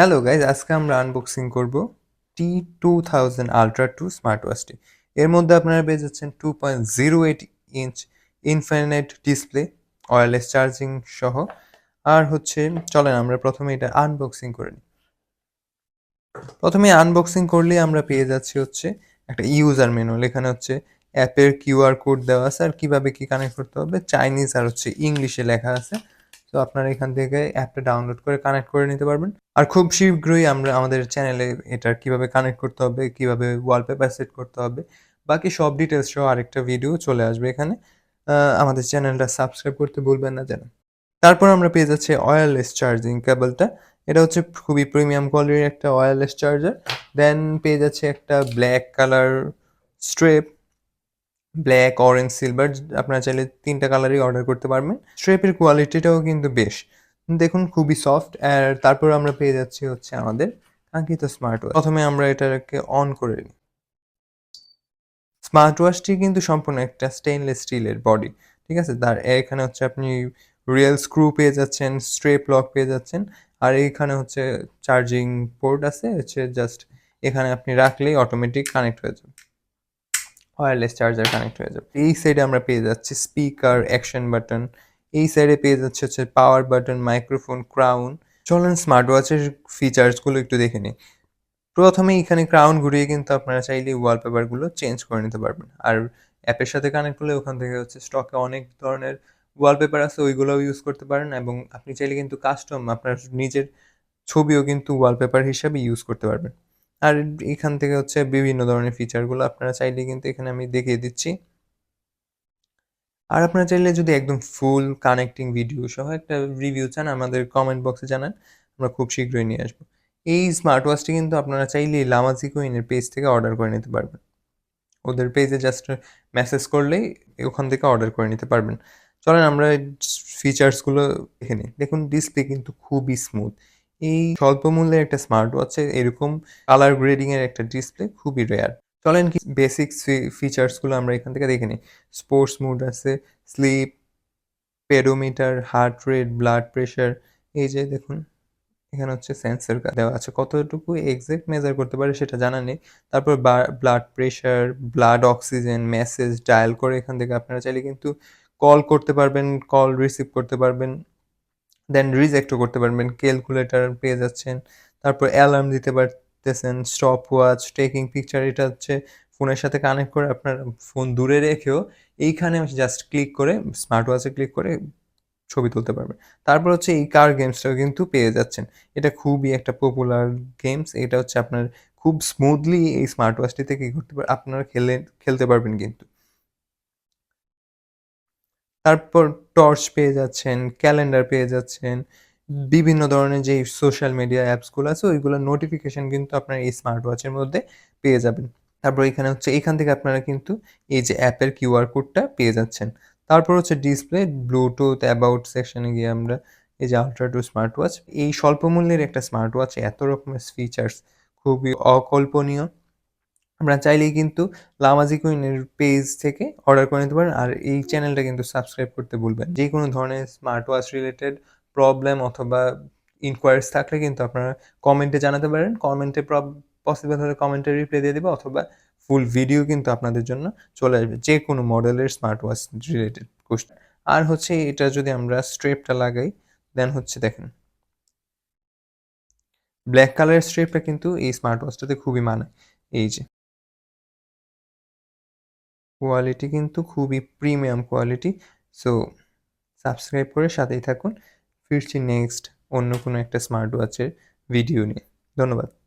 Hello guys আজকে আমরা unboxing করব T two thousand ultra two smart ওয়াচটি এর মধ্যে আপনারা পেয়ে যাচ্ছেন two point zero eight inch infinite display wireless charging সহ। আর হচ্ছে, চলেন আমরা প্রথমে এটা আনবক্সিং করে নিই। প্রথমে আনবক্সিং করলেই আমরা পেয়ে যাচ্ছি হচ্ছে একটা ইউজার মেনুয়াল এখানে হচ্ছে অ্যাপের কিউআর কোড দেওয়া আছে। আর কীভাবে কী কানেক্ট করতে হবে? চাইনিজ আর হচ্ছে ইংলিশে লেখা আছে। তো আপনারা এখান থেকে অ্যাপটা ডাউনলোড করে কানেক্ট করে নিতে পারবেন। আর খুব শীঘ্রই আমরা আমাদের চ্যানেলে এটা কীভাবে কানেক্ট করতে হবে, কীভাবে ওয়ালপেপার সেট করতে হবে, বাকি সব ডিটেলস সহ আরেকটা ভিডিও চলে আসবে এখানে। আমাদের চ্যানেলটা সাবস্ক্রাইব করতে ভুলবেন না যেন। তারপর আমরা পেয়ে যাচ্ছি ওয়্যারলেস চার্জিং কেবলটা এটা হচ্ছে খুবই প্রিমিয়াম কোয়ালিটির একটা ওয়্যারলেস চার্জার দেন পেয়ে যাচ্ছে একটা black colour strap black, orange, silver, আপনারা চাইলে তিনটা কালারই অর্ডার করতে পারবেন। স্ট্রেপের কোয়ালিটিটাও কিন্তু বেশ। দেখুন, খুবই সফট আর তারপর আমরা পেয়ে যাচ্ছি হচ্ছে আমাদের কাঙ্ক্ষিত স্মার্ট ওয়াচ প্রথমে আমরা এটাকে অন করে নিই। স্মার্ট ওয়াচটি কিন্তু সম্পূর্ণ একটা স্টেইনলেস স্টিলের বডি ঠিক আছে? তার এখানে হচ্ছে আপনি রিয়েল স্ক্রু পেয়ে যাচ্ছেন স্ট্রেপ লক পেয়ে যাচ্ছেন, আর এইখানে হচ্ছে চার্জিং পোর্ট আছে, হচ্ছে জাস্ট এখানে আপনি রাখলেই অটোমেটিক কানেক্ট হয়ে যাবে। ওয়্যারলেস চার্জার কানেক্ট হয়ে যাবে। এই সাইডে আমরা পেয়ে যাচ্ছি স্পিকার অ্যাকশন বাটন এই সাইডে পেয়ে যাচ্ছে হচ্ছে পাওয়ার বাটন মাইক্রোফোন ক্রাউন চলেন স্মার্ট ওয়াচের ফিচার্সগুলো একটু দেখে নিই। প্রথমে এখানে ক্রাউন ঘুরিয়ে কিন্তু আপনারা চাইলে ওয়ালপেপারগুলো চেঞ্জ করে নিতে পারবেন। আর অ্যাপের সাথে কানেক্ট করলে ওখান থেকে হচ্ছে স্টকে অনেক ধরনের ওয়ালপেপার আছে, ওইগুলোও ইউজ করতে পারেন এবং আপনি চাইলে কিন্তু কাস্টম আপনার নিজের ছবিও কিন্তু ওয়ালপেপার হিসাবে ইউজ করতে পারবেন। আর এখান থেকে হচ্ছে বিভিন্ন ধরনের ফিচারগুলো আপনারা চাইলে কিন্তু এখানে আমি দেখিয়ে দিচ্ছি। আর আপনারা চাইলে যদি একদম ফুল কানেক্টিং ভিডিও সহ একটা রিভিউ চান, আমাদের কমেন্ট বক্সে জানান, আমরা খুব শীঘ্রই নিয়ে আসব। এই স্মার্ট ওয়াচটি কিন্তু আপনারা চাইলেই লামাজি কোইনের পেজ থেকে অর্ডার করে নিতে পারবেন। ওদের পেজে জাস্ট মেসেজ করলেই ওখান থেকে অর্ডার করে নিতে পারবেন। চলেন আমরা ফিচার্সগুলো দেখে নিই দেখুন ডিসপ্লে কিন্তু খুবই স্মুথ এই স্বল্প মূল্যের একটা স্মার্ট ওয়াচে এরকম কালার গ্রেডিং এর একটা ডিসপ্লে খুবই রেয়ার চলেন কি বেসিক ফিচার্সগুলো আমরা এখান থেকে দেখে নিই। স্পোর্টস মুড আছে sleep pedometer heart rate blood pressure এই যে দেখুন, এখানে হচ্ছে সেন্সর দেওয়া আছে। কতটুকু এক্সাক্ট মেজার করতে পারে সেটা জানা নেই। তারপর blood pressure blood oxygen message dial করে এখান থেকে আপনারা চাইলে কিন্তু কল করতে পারবেন কল রিসিভ করতে পারবেন। দেন রিজেক্টও করতে পারবেন। ক্যালকুলেটর পেয়ে যাচ্ছেন। তারপর অ্যালার্ম দিতে পারতেছেন। স্টপ ওয়াচ টেকিং পিকচার এটা হচ্ছে ফোনের সাথে কানেক্ট করে আপনার ফোন দূরে রেখেও এইখানে জাস্ট ক্লিক করে স্মার্ট ওয়াচে ক্লিক করে ছবি তুলতে পারবেন। তারপর হচ্ছে এই কার গেমসটাও কিন্তু পেয়ে যাচ্ছেন। এটা খুবই একটা পপুলার গেমস এটা হচ্ছে আপনার খুব স্মুথলি এই স্মার্ট ওয়াচটিতে কী করতে পার আপনারা খেলে খেলতে পারবেন কিন্তু। তারপর টর্চ পেয়ে যাচ্ছেন ক্যালেন্ডার পেয়ে যাচ্ছেন, বিভিন্ন ধরনের যে সোশ্যাল মিডিয়া অ্যাপসগুলো আছে, ওইগুলো নোটিফিকেশন কিন্তু আপনার এই স্মার্ট ওয়াচের মধ্যে পেয়ে যাবেন। তারপর এখানে হচ্ছে, এখান থেকে আপনারা কিন্তু এই যে অ্যাপের কিউআর কোডটা পেয়ে যাচ্ছেন। তারপর হচ্ছে ডিসপ্লে ব্লুটুথ অ্যাবাউট সেকশনে গিয়ে আমরা এই যে আলট্রা টু স্মার্ট ওয়াচ এই স্বল্প মূল্যের একটা স্মার্ট ওয়াচ এত রকমের ফিচার্স খুবই অকল্পনীয়। আমরা চাইলেই কিন্তু লামাজি কুইনের পেজ থেকে অর্ডার করে নিতে পারেন। আর এই চ্যানেলটা কিন্তু সাবস্ক্রাইব করতে ভুলবেন যে কোনো ধরনের স্মার্ট ওয়াচ রিলেটেড প্রবলেম অথবা ইনকোয়ারিজ থাকলে কিন্তু আপনারা কমেন্টে জানাতে পারেন। কমেন্টে পসিবল হলে কমেন্টে রিপ্লাই দিয়ে দেবো অথবা ফুল ভিডিও কিন্তু আপনাদের জন্য চলে আসবে যে কোনো মডেলের স্মার্ট ওয়াচ রিলেটেড কোশ্চেন আর হচ্ছে এটা যদি আমরা স্ট্রেপটা লাগাই দেন হচ্ছে দেখেন ব্ল্যাক কালারের স্ট্রেপটা কিন্তু এই স্মার্ট ওয়াচটাতে খুবই মানায়। এই যে কোয়ালিটি কিন্তু খুবই প্রিমিয়াম কোয়ালিটি সো সাবস্ক্রাইব করে সাথেই থাকুন। ফিরছি নেক্সট অন্য কোনো একটা স্মার্ট ওয়াচের ভিডিও নিয়ে। ধন্যবাদ।